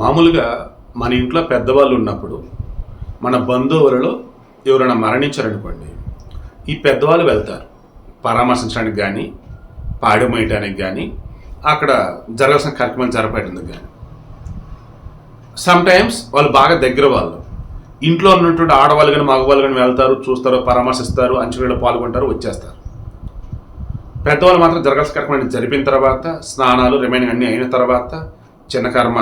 మామూలుగా మన ఇంట్లో పెద్దవాళ్ళు ఉన్నప్పుడు మన బంధువులలో ఎవరైనా మరణించారనుకోండి ఈ పెద్దవాళ్ళు వెళ్తారు. పరామర్శించడానికి కానీ పాడమేయటానికి కానీ అక్కడ జరగాల్సిన కార్యక్రమాలు జరపేయడానికి కానీ సమ్ టైమ్స్ వాళ్ళు బాగా దగ్గర వాళ్ళు. ఇంట్లో ఉన్నటువంటి ఆడవాళ్ళు కానీ మగవాళ్ళు కానీ వెళ్తారు చూస్తారు పరామర్శిస్తారు అంచులలో పాల్గొంటారు వచ్చేస్తారు. పెద్దవాళ్ళు మాత్రం జరగాల్సిన కార్యక్రమాన్ని జరిపిన తర్వాత స్నానాలు రిమైనింగ్ అన్నీ అయిన తర్వాత చిన్న కర్మ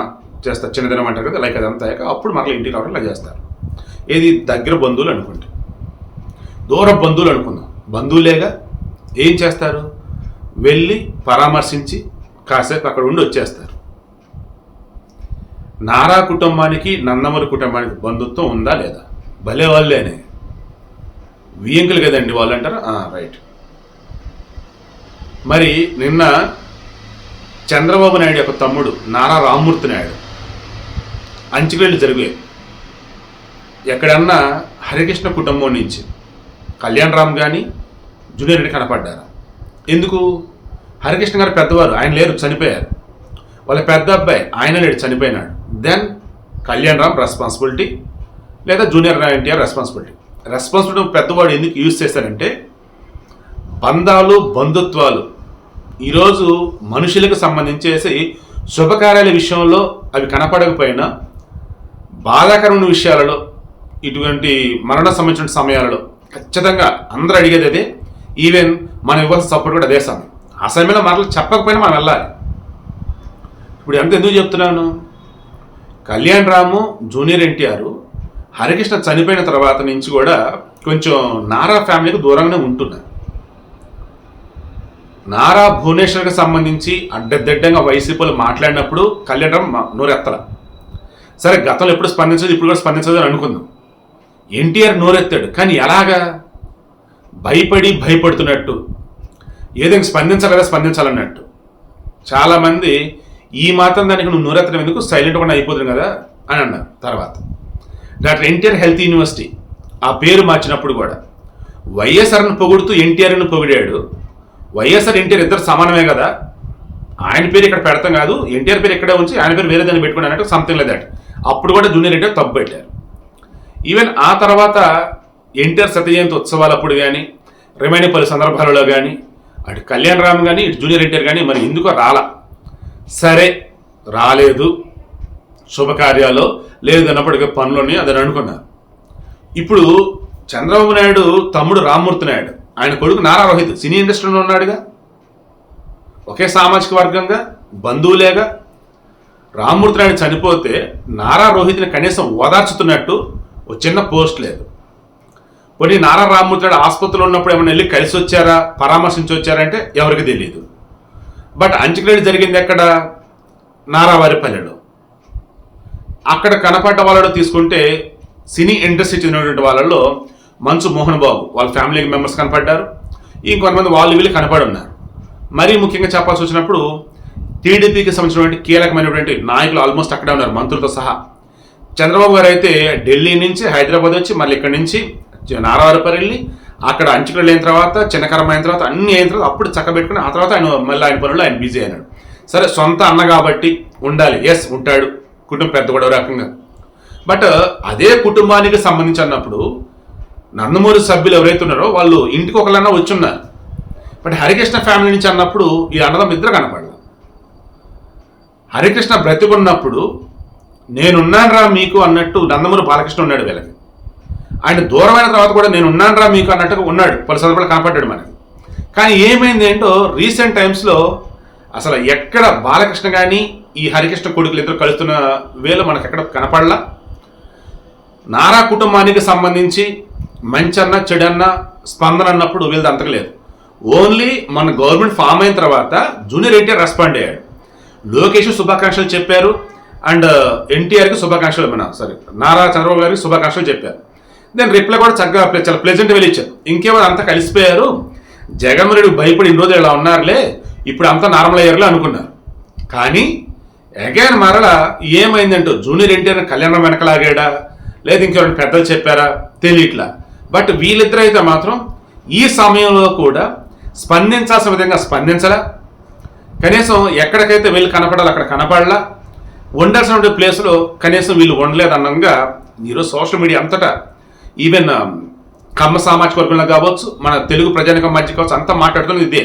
చేస్తారు. చిన్నదినం అంటారు కదా లైక్ అదంతా అయ్యాక అప్పుడు మరలా ఇంటికి రావడం ఇలా చేస్తారు. ఏది దగ్గర బంధువులు అనుకుంటే దూర బంధువులు అనుకుందాం. బంధువులేగా ఏం చేస్తారు? వెళ్ళి పరామర్శించి కాసేపు అక్కడ ఉండి వచ్చేస్తారు. నారా కుటుంబానికి నందమూరి కుటుంబానికి బంధుత్వం ఉందా లేదా? భలే వాళ్ళేనే వియంకులు కదండి వాళ్ళు అంటారు? రైట్ మరి నిన్న చంద్రబాబు నాయుడు యొక్క తమ్ముడు నారా రామ్మూర్తి నాయుడు అంచివేళ్ళు జరిగాయి. ఎక్కడన్నా హరికృష్ణ కుటుంబం నుంచి కళ్యాణ్ రామ్ కానీ జూనియర్ రెడ్డి కనపడ్డారు? ఎందుకు? హరికృష్ణ గారు పెద్దవారు ఆయన లేరు చనిపోయారు. వాళ్ళ పెద్ద అబ్బాయి ఆయన లేడు చనిపోయినాడు. దెన్ కళ్యాణ్ రామ్ రెస్పాన్సిబిలిటీ లేదా జూనియర్ ఎన్టీఆర్ రెస్పాన్సిబిలిటీ రెస్పాన్సిబిలిటీ పెద్దవాడు ఎందుకు యూజ్ చేశారంటే బంధాలు బంధుత్వాలు ఈరోజు మనుషులకు సంబంధించేసి శుభకార్యాల విషయంలో అవి కనపడకపోయినా బాధాకరమైన విషయాలలో ఇటువంటి మరణ సంబంధించిన సమయాలలో ఖచ్చితంగా అందరూ అడిగేది అదే. ఈవెన్ మనం ఇవ్వాల్సిన సపోర్ట్ కూడా అదే సమయం. ఆ సమయంలో మనల్ని చెప్పకపోయినా మనం వెళ్ళాలి. ఇప్పుడు ఎంత ఎందుకు చెప్తున్నాను? కళ్యాణ్ రాము జూనియర్ ఎన్టీఆర్ హరికృష్ణ చనిపోయిన తర్వాత నుంచి కూడా కొంచెం నారా ఫ్యామిలీకి దూరంగానే ఉంటున్నారు. నారా భువనేశ్వర్కి సంబంధించి అడ్డదిడ్డంగా వైసీపీలు మాట్లాడినప్పుడు కళ్యాణ్ రామ్ మా- నోరెత్తల. సరే గతంలో ఎప్పుడు స్పందించదు ఇప్పుడు కూడా స్పందించదు అని అనుకుందాం. ఎన్టీఆర్ నోరెత్తాడు కానీ ఎలాగా? భయపడి భయపడుతున్నట్టు ఏదైనా స్పందించాలి కదా స్పందించాలన్నట్టు. చాలామంది ఈ మాత్రం దానికి నువ్వు నోరెత్తడం ఎందుకు? సైలెంట్ కూడా అయిపోతుంది కదా అని అన్నారు తర్వాత. డాక్టర్ ఎన్టీఆర్ హెల్త్ యూనివర్సిటీ ఆ పేరు మార్చినప్పుడు కూడా వైఎస్ఆర్ను పొగుడుతూ ఎన్టీఆర్ను పొగిడాడు. వైఎస్ఆర్ ఎన్టీఆర్ ఇద్దరు సమానమే కదా? ఆయన పేరు ఇక్కడ పెడతాం కాదు ఎన్టీఆర్ పేరు ఇక్కడే ఉంచి ఆయన పేరు వేరే దాన్ని పెట్టుకుని అన్నట్టు సంథింగ్ లేదు దట్ అప్పుడు కూడా జూనియర్ ఎన్టీఆర్ తప్పు పెట్టారు. ఈవెన్ ఆ తర్వాత ఎన్టీఆర్ శత జయంతి ఉత్సవాలప్పుడు కానీ రిమైనింగ్ పలు సందర్భాలలో కానీ అటు కళ్యాణ్ రామ్ కానీ ఇటు జూనియర్ ఎన్టీఆర్ కానీ మరి ఎందుకో రాలా. సరే రాలేదు. శుభకార్యాలు లేదు అన్నప్పటికీ పనులని అదని అనుకున్నారు. ఇప్పుడు చంద్రబాబు నాయుడు తమ్ముడు రామ్మూర్తి నాయుడు ఆయన కొడుకు నారా రోహిత్ సినీ ఇండస్ట్రీలో ఉన్నాడుగా. ఒకే సామాజిక వర్గంగా బంధువులేగా రామ్మూర్తి నాయుడు చనిపోతే నారా రోహిత్ని కనీసం ఓదార్చుతున్నట్టు ఒక చిన్న పోస్ట్ లేదు. పోనీ నారా రామ్మూర్తి నాయుడు ఆసుపత్రిలో ఉన్నప్పుడు ఏమైనా వెళ్ళి కలిసి వచ్చారా పరామర్శించి వచ్చారంటే ఎవరికి తెలియదు బట్ అంచుకునేది జరిగింది ఎక్కడ? నారావారిపల్లెలో. అక్కడ కనపడ్డ వాళ్ళలో తీసుకుంటే సినీ ఇండస్ట్రీ చెందినటువంటి వాళ్ళలో మంచు మోహన్ బాబు వాళ్ళ ఫ్యామిలీ మెంబర్స్ కనపడ్డారు. ఇంకొంతమంది వాళ్ళు వీళ్ళు కనపడి ఉన్నారు మరీ ముఖ్యంగా చెప్పాల్సి వచ్చినప్పుడు టీడీపీకి సంబంధించినటువంటి కీలకమైనటువంటి నాయకులు ఆల్మోస్ట్ అక్కడే ఉన్నారు మంత్రులతో సహా. చంద్రబాబు గారు అయితే ఢిల్లీ నుంచి హైదరాబాద్ వచ్చి మళ్ళీ ఇక్కడి నుంచి నారావారిపల్లి వెళ్ళి అక్కడ అంచుకలు అయిన తర్వాత చిన్నకరం అయిన తర్వాత అన్ని అయిన తర్వాత అప్పుడు చక్కబెట్టుకుని ఆ తర్వాత ఆయన మళ్ళీ ఆయన పనుల్లో ఆయన బిజీ అయినాడు. సరే సొంత అన్న కాబట్టి ఉండాలి. ఎస్ ఉంటాడు. కుటుంబం పెద్ద కూడా రకంగా. బట్ అదే కుటుంబానికి సంబంధించి అన్నప్పుడు నందమూరి సభ్యులు ఎవరైతే ఉన్నారో వాళ్ళు ఇంటికి ఒకళ్ళన్నా వచ్చి ఉన్నారు. బట్ హరికృష్ణ ఫ్యామిలీ నుంచి అన్నప్పుడు ఈ అన్నదం ఇద్దరు కనపడారు హరికృష్ణ బ్రతికున్నప్పుడు నేనున్నానరా మీకు అన్నట్టు నందమూరి బాలకృష్ణ ఉన్నాడు వీళ్ళకి. ఆయన దూరమైన తర్వాత కూడా నేను ఉన్నానురా మీకు అన్నట్టుగా ఉన్నాడు. పలు సందర్భాలు కాపాడాడు మనకి. కానీ ఏమైంది ఏంటో రీసెంట్ టైమ్స్లో అసలు ఎక్కడ బాలకృష్ణ కానీ ఈ హరికృష్ణ కొడుకులు ఇద్దరు కలుస్తున్న వేలు మనకు ఎక్కడ కనపడలా? నారా కుటుంబానికి సంబంధించి మంచన్న చెడన్న స్పందన అన్నప్పుడు వీళ్ళది అంతకలేదు ఓన్లీ మన గవర్నమెంట్ ఫామ్ అయిన తర్వాత జూనియర్ ఎన్టీఆర్ రెస్పాండ్ అయ్యాడు. లోకేష్ శుభాకాంక్షలు చెప్పారు అండ్ uh, ఎన్టీఆర్కి శుభాకాంక్షలు మన సారీ నారా చంద్రబాబు గారికి శుభాకాంక్షలు చెప్పారు. దెన్ రిప్లై కూడా చక్కగా చాలా ప్లెజెంట్ వెళ్ళి ఇచ్చారు. ఇంకేమో అంతా కలిసిపోయారు? జగన్మోహన్ రెడ్డి భయపడి ఇన్ని రోజులు ఇలా ఉన్నారులే ఇప్పుడు అంతా నార్మల్ అయ్యారులే అనుకున్నారు. కానీ అగైన్ మరలా ఏమైందంటూ జూనియర్ ఎన్టీఆర్ కళ్యాణం వెనకలాగాడా? లేదు ఇంకెవరైనా పెద్దలు చెప్పారా? తెలియట్లా. బట్ వీళ్ళిద్దరైతే మాత్రం ఈ సమయంలో కూడా స్పందించాల్సిన విధంగా స్పందించలే కనీసం ఎక్కడికైతే వీళ్ళు కనపడాలి అక్కడ కనపడలా. వండాల్సిన ప్లేస్లో కనీసం వీళ్ళు వండలేదన్నంగా ఈరోజు సోషల్ మీడియా అంతటా ఈవెన్ కమ్మ సామాజిక వర్గంలో కావచ్చు మన తెలుగు ప్రజానికం మధ్య కావచ్చు అంతా మాట్లాడుతున్నది ఇదే.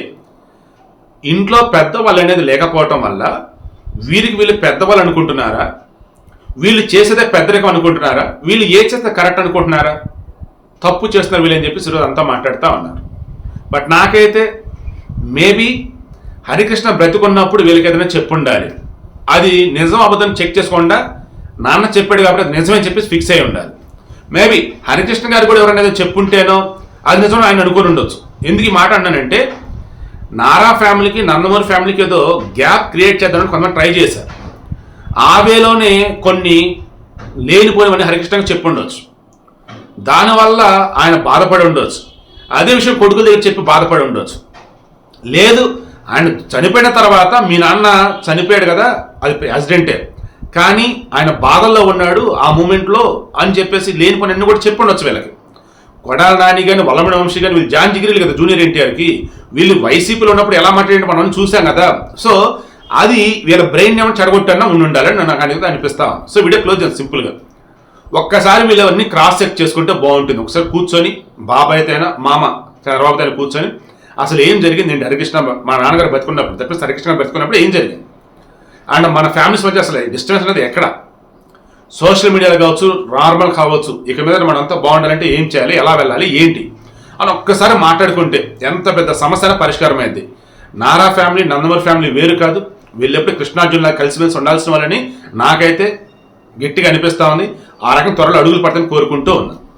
ఇంట్లో పెద్దవాళ్ళు అనేది లేకపోవటం వల్ల వీరికి వీళ్ళు పెద్దవాళ్ళు అనుకుంటున్నారా? వీళ్ళు చేసేదే పెద్దరికం అనుకుంటున్నారా? వీళ్ళు ఏ చేస్తే కరెక్ట్ అనుకుంటున్నారా? తప్పు చేస్తున్నారు వీళ్ళని చెప్పి ఈరోజు అంతా మాట్లాడుతూ ఉన్నారు. బట్ నాకైతే మేబీ హరికృష్ణ బ్రతికున్నప్పుడు వీళ్ళకి ఏదైనా చెప్పుండాలి. అది నిజం అబద్ధం చెక్ చేసుకోకుండా నాన్న చెప్పాడు కాబట్టి అది నిజమే చెప్పేసి ఫిక్స్ అయి ఉండాలి. మేబీ హరికృష్ణ గారు కూడా ఎవరైనా ఏదో చెప్పుంటేనో అది నిజం ఆయన అనుకుని ఉండొచ్చు. ఎందుకు ఈ మాట అన్నానంటే నారా ఫ్యామిలీకి నందమూరి ఫ్యామిలీకి ఏదో గ్యాప్ క్రియేట్ చేద్దామని కొంతమంది ట్రై చేశారు. ఆ వేలోనే కొన్ని లేనిపోయినవన్నీ హరికృష్ణకి చెప్పి ఉండొచ్చు. దానివల్ల ఆయన బాధపడి ఉండొచ్చు. అదే విషయం కొడుకుల దగ్గర చెప్పి బాధపడి ఉండొచ్చు. లేదు ఆయన చనిపోయిన తర్వాత మీ నాన్న చనిపోయాడు కదా అది యాక్సిడెంటే. కానీ ఆయన బాధల్లో ఉన్నాడు ఆ మూమెంట్లో అని చెప్పేసి లేని పని అన్ని కూడా చెప్పుండొచ్చు వీళ్ళకి. కొడాల నాని కానీ వల్లమణ వంశీ కానీ వీళ్ళు జాన్ జిగిరీలు కదా జూనియర్ ఎన్టీఆర్కి వీళ్ళు వైసీపీలో ఉన్నప్పుడు ఎలా మాట్లాడి మనం చూసాం కదా. సో అది వీళ్ళ బ్రెయిన్ ఏమైనా చెడగొట్టన్నా ఉండి ఉండాలని నాకు అనేది అనిపిస్తా సో వీడియో క్లోజ్ చేస్తాను సింపుల్గా ఒక్కసారి వీళ్ళవన్నీ క్రాస్ చెక్ చేసుకుంటే బాగుంటుంది. ఒకసారి కూర్చొని బాబాయ్ అయితేనా మామ చంద్రబాబు కూర్చొని అసలు ఏం జరిగింది నేను హరికృష్ణ మా నాన్నగారు బతుకున్నప్పుడు తప్పిస్తే హరికృష్ణ బతుకున్నప్పుడు ఏం జరిగింది? అండ్ మన ఫ్యామిలీస్ మధ్య అసలు డిస్టెన్స్ అనేది ఎక్కడ? సోషల్ మీడియాలో కావచ్చు నార్మల్ కావచ్చు ఇక మీద మనంతా బాగుండాలంటే ఏం చేయాలి ఎలా వెళ్ళాలి ఏంటి? అని ఒక్కసారి మాట్లాడుకుంటే ఎంత పెద్ద సమస్య పరిష్కారం అయింది. నారా ఫ్యామిలీ నందమూరి ఫ్యామిలీ వేరు కాదు. వీళ్ళెప్పుడు కృష్ణార్జునులా కలిసిమెలిసి ఉండాల్సిన వాళ్ళని నాకైతే గట్టిగా అనిపిస్తా ఉంది. ఆ రకం త్వరలో అడుగులు పడతాను కోరుకుంటూ ఉన్నాను